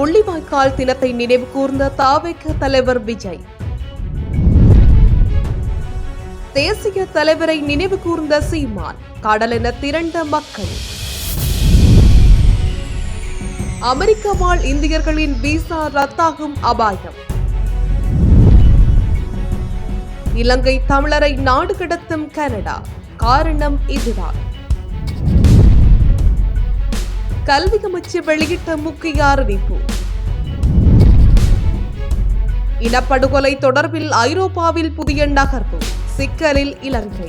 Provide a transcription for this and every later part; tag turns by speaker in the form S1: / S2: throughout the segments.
S1: முள்ளிவாய்க்கால் தினத்தை நினைவு கூர்ந்த தாவேக்க தலைவர் விஜய். தேசிய தலைவரை நினைவு கூர்ந்த சீமான் கடலென திரண்ட மக்கள். அமெரிக்க வாழ் இந்தியர்களின் விசா ரத்தாகும் அபாயம். இலங்கை தமிழரை நாடு கடத்தும் கனடா காரணம் இதுதான். கல்வி அமைச்சு வெளியிட்ட முக்கிய அறிவிப்பு. இனப்படுகொலை தொடர்பில் ஐரோப்பாவில் புதிய நகர்வு சிக்கலில் இலங்கை.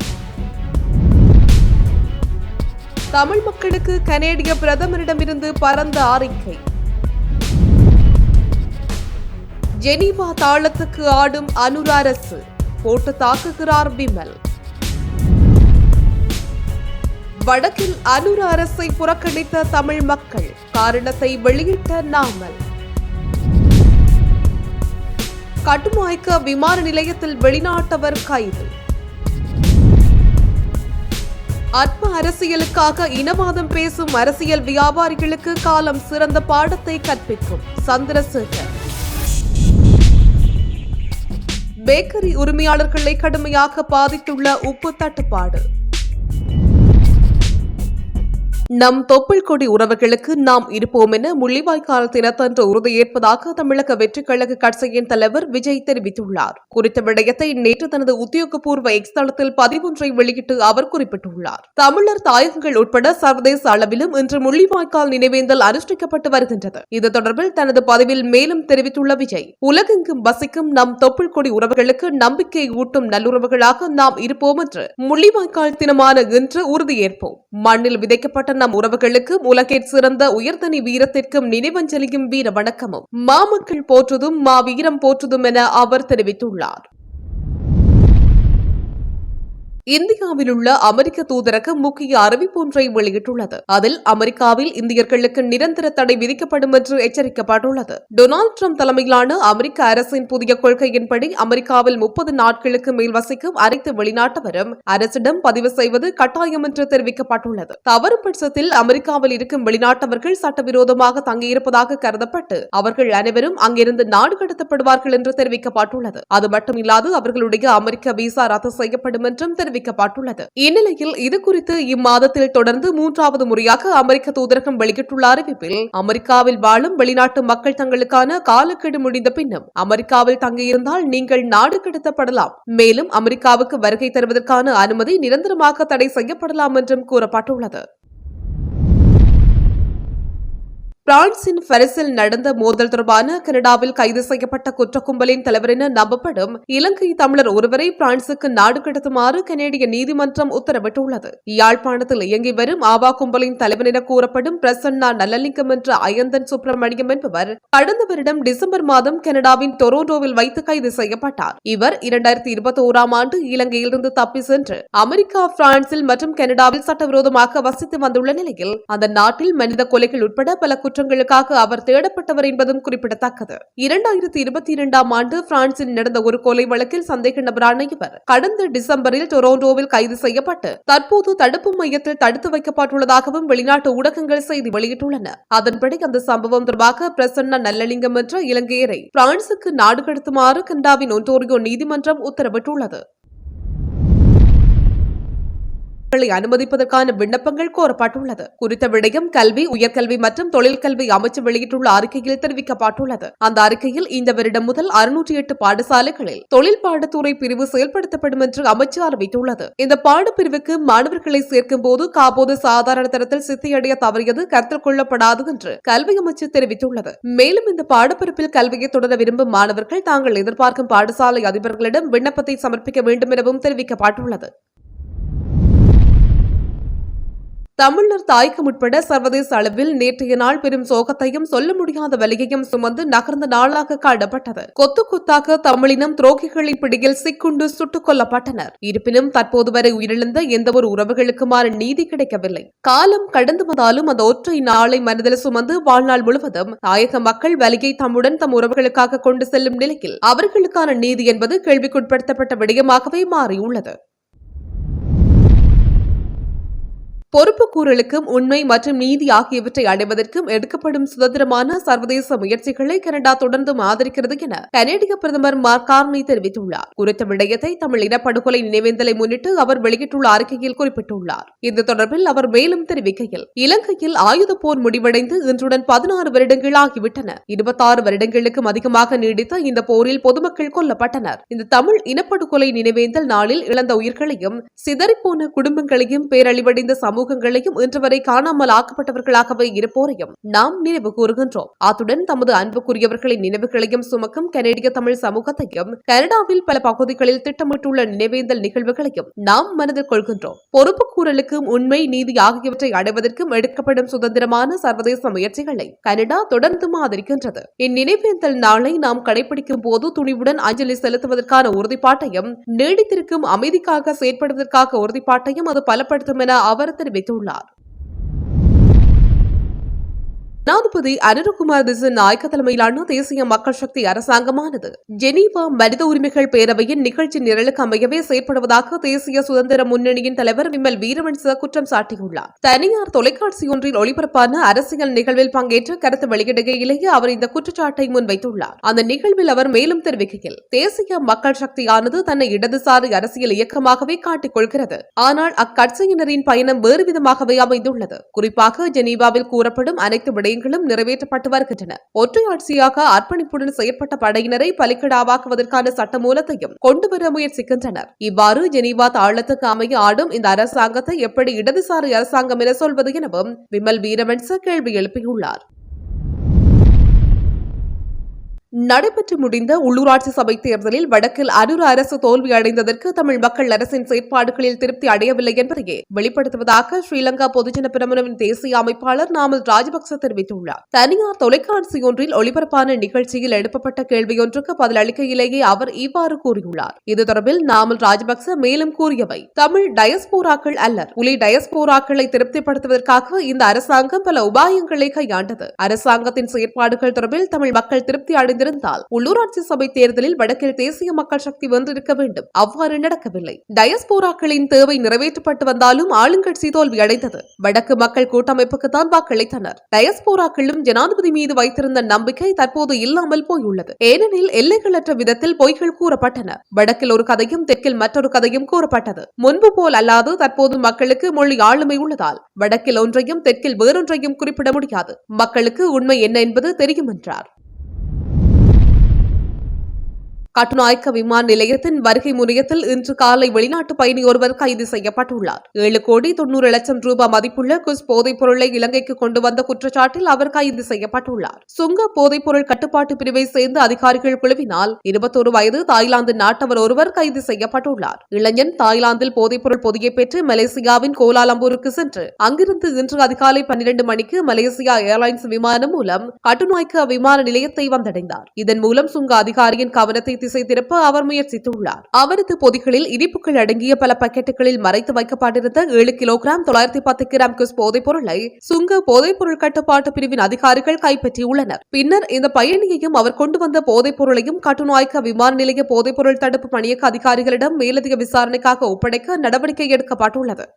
S1: தமிழ் மக்களுக்கு கனேடிய பிரதமரிடமிருந்து பரந்த அறிக்கை. ஜெனீவா தாளத்துக்கு ஆடும் அனுர அரசு போட்டு தாக்குகிறார் விமல். வடக்கில் அனுர அரசை புறக்கணித்த தமிழ் மக்கள் காரணத்தை வெளியிட்ட நாமல். கட்டுமாய்க்க விமான நிலையத்தில் வெளிநாட்டவர் கைது. அற்ப அரசியலுக்காக இனவாதம் பேசும் அரசியல் வியாபாரிகளுக்கு காலம் சிறந்த பாடத்தை கற்பிக்கும் சந்திரசேகர். பேக்கரி உரிமையாளர்களை கடுமையாக பாதித்துள்ள உப்பு தட்டுப்பாடு. நம் தொப்புள் கொடி உறவுகளுக்கு நாம் இருப்போம் என முள்ளிவாய்க்கால் தினத்தன்று உறுதியேற்பதாக தமிழக வெற்றி கழக கட்சியின் தலைவர் விஜய் தெரிவித்துள்ளார். குறித்த விடயத்தை நேற்று தனது உத்தியோகபூர்வ எக்ஸ் தளத்தில் பதிவொன்றை வெளியிட்டு அவர் குறிப்பிட்டுள்ளார். தமிழர் தாயகங்கள் உட்பட சர்வதேச அளவிலும் இன்று முள்ளிவாய்க்கால் நினைவேந்தல் அனுஷ்டிக்கப்பட்டு வருகின்றது. இது தொடர்பில் தனது பதிவில் மேலும் தெரிவித்துள்ள விஜய் உலகெங்கும் வசிக்கும் நம் தொப்புள் கொடி உறவுகளுக்கு நம்பிக்கை ஊட்டும் நல்லுறவுகளாக நாம் இருப்போம் என்று முள்ளிவாய்க்கால் தினமான இன்று உறுதியேற்போம். மண்ணில் விதைக்கப்பட்ட நம் உறவுகளுக்கு உலகிற் சிறந்த உயர்தனி வீரத்திற்கும் நினைவஞ்சலியும் வீர வணக்கமும். மாமக்கள் போற்றுதும் மா வீரம் போற்றுதும் என அவர் தெரிவித்துள்ளார். இந்தியாவில் உள்ள அமெரிக்க தூதரகம் முக்கிய அறிவிப்பு ஒன்றை வெளியிட்டுள்ளது. அதில் அமெரிக்காவில் இந்தியர்களுக்கு நிரந்தர தடை விதிக்கப்படும் என்று எச்சரிக்கப்பட்டுள்ளது. டொனால்டு ட்ரம்ப் தலைமையிலான அமெரிக்க அரசின் புதிய கொள்கையின்படி அமெரிக்காவில் முப்பது நாட்களுக்கு மேல் வசிக்கும் அனைத்து வெளிநாட்டவரும் அரசிடம் பதிவு செய்வது கட்டாயம் என்று தெரிவிக்கப்பட்டுள்ளது. தவறு பட்சத்தில் அமெரிக்காவில் இருக்கும் வெளிநாட்டவர்கள் சட்டவிரோதமாக தங்கியிருப்பதாக கருதப்பட்டு அவர்கள் அனைவரும் அங்கிருந்து நாடு கடத்தப்படுவார்கள் என்று தெரிவிக்கப்பட்டுள்ளது. அது மட்டுமில்லாது அவர்களுடைய அமெரிக்க விசா ரத்து செய்யப்படும் என்றும் தெரிவிக்கப்பட்டுள்ளது இந்நிலையில் இதுகுறித்து இம்மாதத்தில் தொடர்ந்து மூன்றாவது முறையாக அமெரிக்க தூதரகம் வெளியிட்டுள்ள அறிவிப்பில் அமெரிக்காவில் வாழும் வெளிநாட்டு மக்கள் தங்களுக்கான காலக்கெடு முடிந்த பின்னும் அமெரிக்காவில் தங்கியிருந்தால் நீங்கள் நாடு கடத்தப்படலாம். மேலும் அமெரிக்காவுக்கு வருகை தருவதற்கான அனுமதி நிரந்தரமாக தடை செய்யப்படலாம் என்றும் கூறப்பட்டுள்ளது. பிரான்சின் பரிசில் நடந்த மோதல் தொடர்பான கனடாவில் கைது செய்யப்பட்ட குற்ற கும்பலின் தலைவர் என நம்பப்படும் இலங்கை தமிழர் ஒருவரை பிரான்சுக்கு நாடு கடத்துமாறு கனேடிய நீதிமன்றம் உத்தரவிட்டுள்ளது. யாழ்ப்பாணத்தில் இயங்கி வரும் ஆவா கும்பலின் தலைவர் என கூறப்படும் பிரசன்னா நல்லலிங்கம் என்ற அயந்தன் சுப்பிரமணியம் என்பவர் கடந்த வருடம் டிசம்பர் மாதம் கனடாவின் டொரோண்டோவில் வைத்து கைது செய்யப்பட்டார். இவர் இரண்டாயிரத்தி இருபத்தி ஓராம் ஆண்டு இலங்கையிலிருந்து தப்பி சென்று அமெரிக்கா பிரான்சில் மற்றும் கனடாவில் சட்டவிரோதமாக வசித்து வந்துள்ள நிலையில் அந்த நாட்டில் மனித கொலைகள் உட்பட பல குற்றங்களுக்காக அவர் தேடப்பட்டவர் என்பதும் குறிப்பிடத்தக்கது. இரண்டாயிரத்தி இருபத்தி இரண்டாம் ஆண்டு பிரான்சில் நடந்த ஒரு கொலை வழக்கில் சந்தேக நபரான இவர் கடந்த டிசம்பரில் டொரோண்டோவில் கைது செய்யப்பட்டு தற்போது தடுப்பு மையத்தில் தடுத்து வைக்கப்பட்டுள்ளதாகவும் வெளிநாட்டு ஊடகங்கள் செய்தி வெளியிட்டுள்ளன. அதன்படி அந்த சம்பவம் தொடர்பாக பிரசன்ன நல்லலிங்கம் என்ற இலங்கையரை பிரான்சுக்கு நாடு கடத்துமாறு கண்டாவின் ஒன்டோரியோ நீதிமன்றம் உத்தரவிட்டுள்ளது. களை அனுமதிப்பதற்கான விண்ணப்பங்கள் கோரப்பட்டுள்ளது. குறித்த விடயம் கல்வி உயர்கல்வி மற்றும் தொழிற்கல்வி அமைச்சு வெளியிட்டுள்ள அறிக்கையில் தெரிவிக்கப்பட்டுள்ளது. அந்த அறிக்கையில் இந்த வருடம் முதல் அறுநூற்றி எட்டு பாடசாலைகளில் தொழில் பாடத்துறை பிரிவு செயல்படுத்தப்படும் என்று அமைச்சு அறிவித்துள்ளது. இந்த பாடப்பிரிவுக்கு மாணவர்களை சேர்க்கும் போது காபோது சாதாரண தரத்தில் சித்தியடைய தவறியது கருத்தில் கொள்ளப்படாது என்று கல்வி அமைச்சு தெரிவித்துள்ளது. மேலும் இந்த பாடப்பிரிப்பில் கல்வியை தொடர விரும்பும் மாணவர்கள் தாங்கள் எதிர்பார்க்கும் பாடசாலை அதிபர்களிடம் விண்ணப்பத்தை சமர்ப்பிக்க வேண்டும் எனவும் தெரிவிக்கப்பட்டுள்ளது. தமிழர் தாய்க்கம் உட்பட சர்வதேச அளவில் நேற்றைய நாள் பெரும் சோகத்தையும் சொல்ல முடியாத வலியையும் சுமந்து நகர்ந்த நாளாக காணப்பட்டது. கொத்து கொத்தாக தமிழினம் துரோகிகளின் பிடியில் சிக்குண்டு சுட்டுக் கொல்லப்பட்டனர். இருப்பினும் தற்போது வரை உயிரிழந்த எந்த ஒரு உறவுகளுக்குமான நீதி கிடைக்கவில்லை. காலம் கடந்து வந்தாலும் அந்த ஒற்றை நாளை மனதில் சுமந்து வாழ்நாள் முழுவதும் தாயக மக்கள் வலியை தம்முடன் தம் உறவுகளுக்காக கொண்டு செல்லும் நிலையில் அவர்களுக்கான நீதி என்பது கேள்விக்குட்படுத்தப்பட்ட விடயமாகவே மாறியுள்ளது. பொறுப்புக்கூறலுக்கும் உண்மை மற்றும் நீதி ஆகியவற்றை அடைவதற்கும் எடுக்கப்படும் சுதந்திரமான சர்வதேச முயற்சிகளை கனடா தொடர்ந்து ஆதரிக்கிறது என கனேடிய பிரதமர் மார்க் கார்னி தெரிவித்துள்ளார். குறித்த விடயத்தை தமிழ் இனப்படுகொலை நினைவேந்தலை முன்னிட்டு அவர் வெளியிட்டுள்ள அறிக்கையில் குறிப்பிட்டுள்ளார். இது தொடர்பில் அவர் மேலும் தெரிவிக்கையில் இலங்கையில் ஆயுத போர் முடிவடைந்து இன்றுடன் பதினாறு வருடங்கள் ஆகிவிட்டன. இருபத்தாறு வருடங்களுக்கும் அதிகமாக நீடித்த இந்த போரில் பொதுமக்கள் கொல்லப்பட்டனர். இந்த தமிழ் இனப்படுகொலை நினைவேந்தல் நாளில் இழந்த உயிர்களையும் சிதறிப்போன குடும்பங்களையும் பேரழிவடைந்த சமூக சமூகங்களையும் இன்று வரை காணாமல் ஆக்கப்பட்டவர்களாகவே இருப்போரையும் நாம் நினைவு கூறுகின்றோம். அத்துடன் தமது அன்புக்குரியவர்களின் நினைவுகளையும் சுமக்கும் கனேடிய தமிழ் சமூகத்தையும் கனடாவில் பல பகுதிகளில் திட்டமிட்டுள்ள நினைவேந்தல் நிகழ்வுகளையும் நாம் மனதில் கொள்கின்றோம். பொறுப்பு கூறலுக்கும் உண்மை நீதி ஆகியவற்றை அடைவதற்கும் எடுக்கப்படும் சுதந்திரமான சர்வதேச முயற்சிகளை கனடா தொடர்ந்தும் ஆதரிக்கின்றது. இந்நினைவேந்தல் நாளை நாம் கடைபிடிக்கும் போது துணிவுடன் அஞ்சலி செலுத்துவதற்கான உறுதிப்பாட்டையும் நீடித்திருக்கும் அமைதிக்காக செயற்படுவதற்காக உறுதிப்பாட்டையும் அது பலப்படுத்தும் என அவர் தெரிவித்துள்ளார் ஜனாதிபதி அனுரகுமார் திசன் நாயக்க தலைமையிலான தேசிய மக்கள் சக்தி அரசாங்கமானது. ஜெனீவா மனித உரிமைகள் பேரவையின் நிகழ்ச்சி நிரலுக்கு அமையவே செயற்படுவதாக தேசிய சுதந்திர முன்னணியின் தலைவர் விமல் வீரவன்ச குற்றம் சாட்டியுள்ளார். தனியார் தொலைக்காட்சி ஒன்றில் ஒளிபரப்பான அரசியல் நிகழ்வில் பங்கேற்று கருத்து வெளியிடுகையிலேயே அவர் இந்த குற்றச்சாட்டை முன்வைத்துள்ளார். அந்த நிகழ்வில் அவர் மேலும் தெரிவிக்கையில் தேசிய மக்கள் சக்தியானது தன்னை இடதுசாரி அரசியல் இயக்கமாகவே காட்டிக் கொள்கிறது ஆனால் அக்கட்சியினரின் பயணம் வேறு விதமாகவே அமைந்துள்ளது. குறிப்பாக ஜெனீவாவில் கூறப்படும் அனைத்து விடயங்களும் நிறைவேற்றப்பட்டு வருகின்றன ஒற்றையாட்சியாக அர்ப்பணிப்புடன் செயற்பட்ட படையினரை பலிக்கடாவாக்குவதற்கான சட்டமூலத்தையும் கொண்டுவர முயற்சிக்கின்றனர். இவ்வாறு ஜெனீவா தாளத்துக்கு அமைய ஆடும் இந்த அரசாங்கத்தை எப்படி இடதுசாரி அரசாங்கம் என சொல்வது எனவும் விமல் வீரவன்ச கேள்வி எழுப்பியுள்ளார். நடைபெற்று முடிந்த உள்ளூராட்சி சபை தேர்தலில் வடக்கில் அரூர் அரசு தோல்வி அடைந்ததற்கு தமிழ் மக்கள் அரசின் செயற்பாடுகளில் திருப்தி அடையவில்லை என்பதையே வெளிப்படுத்துவதாக ஸ்ரீலங்கா பொதுஜன பிரமுனவின் தேசிய அமைப்பாளர் நாமல் ராஜபக்ச தெரிவித்துள்ளார். தனியார் தொலைக்காட்சி ஒன்றில் ஒளிபரப்பான நிகழ்ச்சியில் எழுப்பப்பட்ட கேள்வியொன்றுக்கு பதிலளிக்கையிலேயே அவர் இவ்வாறு கூறியுள்ளார். இது தொடர்பில் நாமல் ராஜபக்ச மேலும் கூறியவை தமிழ் டயஸ்போராக்கள் அல்லர் புலி டயஸ்போராக்களை திருப்திப்படுத்துவதற்காக இந்த அரசாங்கம் பல உபாயங்களை கையாண்டது. அரசாங்கத்தின் செயற்பாடுகள் தொடர்பில் தமிழ் மக்கள் திருப்தி அடைந்த அடைந்திருந்தால் உள்ளூராட்சி சபை தேர்தலில் வடக்கில் தேசிய மக்கள் சக்தி வென்றிருக்க வேண்டும். அவ்வாறு நடக்கவில்லை. டயஸ்போராக்களின் தேவை நிறைவேற்றப்பட்டு வந்தாலும் ஆளுங்கட்சி தோல்வி அடைந்தது. வடக்கு மக்கள் கூட்டமைப்புக்கு தான் வாக்களித்தனர். டயஸ்போராக்களும் ஜனாதிபதி மீது வைத்திருந்த நம்பிக்கை தற்போது இல்லாமல் போயுள்ளது. ஏனெனில் எல்லைகளற்ற விதத்தில் பொய்கள் கூறப்பட்டன. வடக்கில் ஒரு கதையும் தெற்கில் மற்றொரு கதையும் கூறப்பட்டது. முன்பு போல் அல்லாது தற்போது மக்களுக்கு மொழி ஆளுமை உள்ளதால் வடக்கில் ஒன்றையும் தெற்கில் வேறொன்றையும் குறிப்பிட முடியாது. மக்களுக்கு உண்மை என்ன என்பது தெரியும் என்றார் கட்டுநாயக்க விமான நிலையத்தின் வருகை முனையத்தில் இன்று காலை வெளிநாட்டு பயணி ஒருவர் கைது செய்யப்பட்டுள்ளார். ஏழு கோடி தொன்னூறு லட்சம் ரூபாய் மதிப்புள்ள குஸ் போதைப் பொருளை இலங்கைக்கு கொண்டு வந்த குற்றச்சாட்டில் அவர் கைது செய்யப்பட்டுள்ளார். சுங்க போதைப் பொருள் கட்டுப்பாட்டு பிரிவை சேர்ந்த அதிகாரிகள் குழுவினால் இருபத்தொரு வயது தாய்லாந்து நாட்டவர் ஒருவர் கைது செய்யப்பட்டுள்ளார். இளைஞன் தாய்லாந்தில் போதைப் பொருள் பொதியை பெற்று மலேசியாவின் கோலாலம்பூருக்கு சென்று அங்கிருந்து இன்று அதிகாலை பன்னிரண்டு மணிக்கு மலேசியா ஏர்லைன்ஸ் விமானம் மூலம் கட்டுநாயக்க விமான நிலையத்தை வந்தடைந்தார். இதன் மூலம் சுங்க அதிகாரியின் கவனத்தை திசை திருப்ப அவர் முயற்சித்துள்ளார். அவரது பொதிகளில் இனிப்புகள் அடங்கிய பல பாக்கெட்டுகளில் மறைத்து வைக்கப்பட்டிருந்த ஏழு கிலோகிராம் தொள்ளாயிரத்தி பத்து கிராம் குஸ் போதைப் பொருளை சுங்க போதைப் பொருள் கட்டுப்பாட்டு பிரிவின் அதிகாரிகள் கைப்பற்றியுள்ளனர். பின்னர் இந்த பயணியையும் அவர் கொண்டு வந்த போதைப் பொருளையும் கட்டுநாயக்க விமான நிலைய போதைப் பொருள் தடுப்பு பணியக அதிகாரிகளிடம் மேலதிக விசாரணைக்காக ஒப்படைக்க நடவடிக்கை எடுக்கப்பட்டுள்ளது.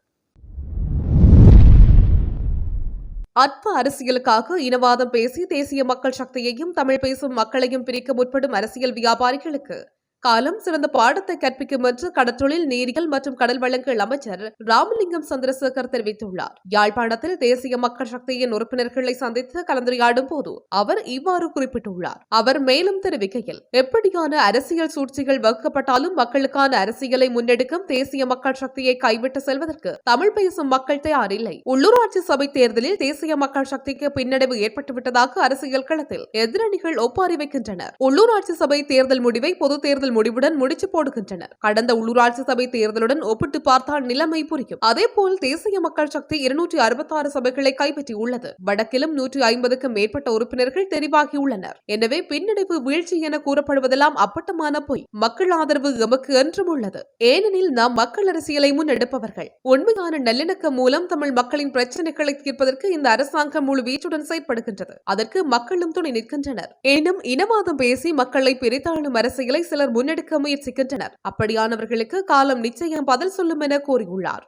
S1: அற்ப அரசியலுக்காக இனவாதம் பேசி தேசிய மக்கள் சக்தியையும் தமிழ் பேசும் மக்களையும் பிரிக்க முற்படும் அரசியல் வியாபாரிகளுக்கு காலம் சிறந்த பாடத்தை கற்பிக்கும் என்று கடற்றொழில் நீரியல் மற்றும் கடல் வளங்கள் அமைச்சர் ராமலிங்கம் சந்திரசேகர் தெரிவித்துள்ளார். யாழ்ப்பாணத்தில் தேசிய மக்கள் சக்தியின் உறுப்பினர்களை சந்தித்து கலந்துரையாடும் போது அவர் இவ்வாறு குறிப்பிட்டுள்ளார். அவர் மேலும் தெரிவிக்கையில் எப்படியான அரசியல் சூழ்ச்சிகள் வகுக்கப்பட்டாலும் மக்களுக்கான அரசியலை முன்னெடுக்கும் தேசிய மக்கள் சக்தியை கைவிட்டு செல்வதற்கு தமிழ் பேசும் மக்கள் தயாரில்லை. உள்ளூராட்சி சபை தேர்தலில் தேசிய மக்கள் சக்திக்கு பின்னடைவு ஏற்பட்டுவிட்டதாக அரசியல் களத்தில் எதிரணிகள் ஒப்பாரி வைக்கின்றனர். உள்ளூராட்சி சபை தேர்தல் முடிவை பொது தேர்தல் முடிவுடன் முடிச்சு போடுகின்றனர். கடந்த உள்ளூராட்சி சபை தேர்தலுடன் ஒப்பிட்டு பார்த்தால் நிலைமை புரியும். அதேபோல் தேசிய மக்கள் சக்தி இருநூற்றி அறுபத்தாறு சபைகளை கைப்பற்றியுள்ளது. வடக்கிலும் நூற்றி ஐம்பதுக்கும் மேற்பட்ட உறுப்பினர்கள் தெரிவாகியுள்ளனர். எனவே பின்னடைவு வீழ்ச்சி என கூறப்படுவதெல்லாம் அப்பட்டமான பொய். மக்கள் ஆதரவு எமக்கு என்றும் உள்ளது. ஏனெனில் நாம் மக்கள் அரசியலை முன்னெடுப்பவர்கள். உண்மையான நல்லிணக்கம் மூலம் தமிழ் மக்களின் பிரச்சனைகளை தீர்ப்பதற்கு இந்த அரசாங்கம் முழு வீச்சுடன் செயற்படுகின்றது. அதற்கு மக்களும் துணை நிற்கின்றனர். எனினும் இனவாதம் பேசி மக்களை பிரித்தாளும் அரசியலை சிலர் முன்னெடுக்க முயற்சிக்கின்றனர். அப்படியானவர்களுக்கு காலம் நிச்சயம் பதில் சொல்லும் என கூறியுள்ளார்.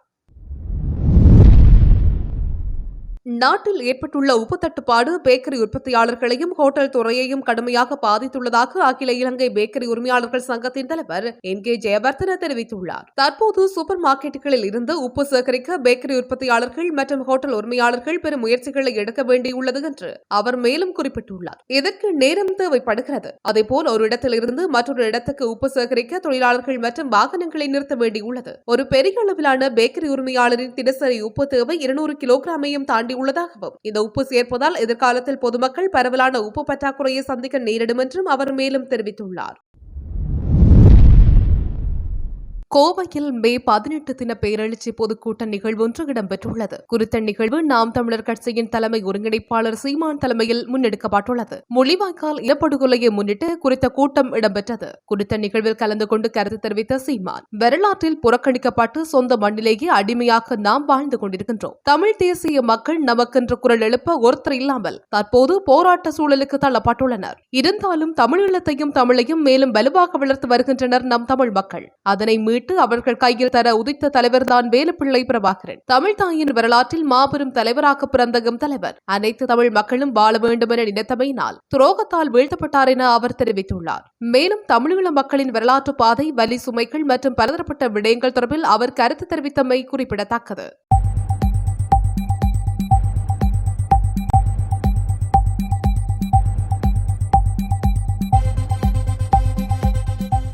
S1: நாட்டில் ஏற்பட்டுள்ள உப்பு தட்டுப்பாடு பேக்கரி உற்பத்தியாளர்களையும் ஹோட்டல் துறையையும் கடுமையாக பாதித்துள்ளதாக அகில இலங்கை பேக்கரி உரிமையாளர்கள் சங்கத்தின் தலைவர் என். கே. ஜெயவர்தன தெரிவித்துள்ளார். தற்போது சூப்பர் மார்க்கெட்டுகளில் இருந்து உப்பு சேகரிக்க பேக்கரி உற்பத்தியாளர்கள் மற்றும் ஹோட்டல் உரிமையாளர்கள் பெரும் முயற்சிகளை எடுக்க வேண்டியுள்ளது என்று அவர் மேலும் குறிப்பிட்டுள்ளார். இதற்கு நேரம் தேவைப்படுகிறது. அதேபோல் ஒரு இடத்தில் இருந்து மற்றொரு இடத்துக்கு உப்பு சேகரிக்க தொழிலாளர்கள் மற்றும் வாகனங்களை நிறுத்த வேண்டியுள்ளது. ஒரு பெரிய அளவிலான பேக்கரி உரிமையாளரின் தினசரி உப்பு தேவை இருநூறு கிலோகிராமையும் தாண்டி உள்ளதாகவும் இந்த உப்பு சேர்ப்பதால் எதிர்காலத்தில் பொதுமக்கள் பரவலான உப்பு பற்றாக்குறையை சந்திக்க நேரிடும் என்றும் அவர் மேலும் தெரிவித்துள்ளார். கோவையில் மே பதினெட்டு தின பேரெழுச்சி பொதுக்கூட்ட நிகழ்வு ஒன்று இடம்பெற்றுள்ளது. குறித்த நிகழ்வு நாம் தமிழர் கட்சியின் தலைமை ஒருங்கிணைப்பாளர் சீமான் தலைமையில் முன்னெடுக்கப்பட்டுள்ளது. மொழிவாய்க்கால் இனப்படுகொலையை முன்னிட்டு குறித்த கூட்டம் இடம்பெற்றது. குறித்த நிகழ்வில் கலந்து கொண்டு கருத்து தெரிவித்த சீமான் வரலாற்றில் புறக்கணிக்கப்பட்டு சொந்த மண்ணிலேயே அடிமையாக நாம் வாழ்ந்து கொண்டிருக்கின்றோம். தமிழ் தேசிய மக்கள் நமக்கென்று குரல் எழுப்ப ஒருத்தர் இல்லாமல் தற்போது போராட்ட சூழலுக்கு தள்ளப்பட்டுள்ளனர். இருந்தாலும் தமிழீழத்தையும் தமிழையும் மேலும் வலுவாக வளர்த்து வருகின்றனர் நம் தமிழ் மக்கள். அதனை மீட்டு அவர்கள் கையில் தர உதித்த தலைவர்தான் வேலுப்பிள்ளை பிரபாகரன். தமிழ் தாயின் வரலாற்றில் மாபெரும் தலைவராக பிறந்தகும் தலைவர். அனைத்து தமிழ் மக்களும் வாழ வேண்டும் என நினைத்தமையினால் துரோகத்தால் வீழ்த்தப்பட்டார் என அவர் தெரிவித்துள்ளார். மேலும் தமிழீழ மக்களின் வரலாற்று பாதை வலி சுமைகள் மற்றும் பலதரப்பட்ட விடயங்கள் தொடர்பில் அவர் கருத்து தெரிவித்தமை குறிப்பிடத்தக்கது.